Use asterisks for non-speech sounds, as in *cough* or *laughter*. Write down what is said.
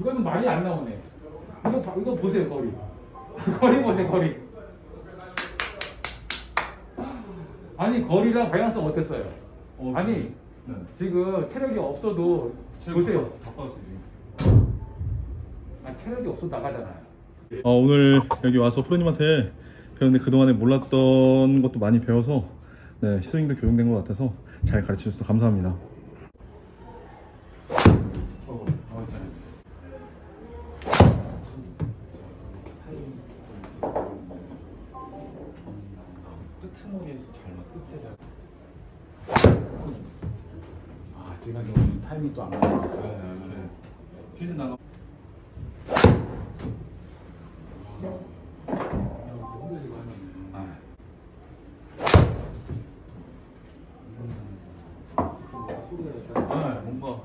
이거는 말이 안 나오네. 이거 봐- 이거 보세요 거리. *laughs* 거리 보세요 거리. 아니 거리랑 방향성 어땠어요? 어, 아니 네. 지금 체력이 없어도 체력 보세요. 지금. 아, 체력이 없어 나가잖아요. 어, 오늘 여기 와서 프로님한테 배웠는데 그동안에 몰랐던 것도 많이 배워서 네, 스윙도 교정된 것 같아서 잘 가르쳐 주셔서 감사합니다. 트머리에서 잘 맞, 끝에 잘. 아, 제가 좀 타이밍 또안 맞아. 네, 이렇게. 퀴즈 나가. 뭔가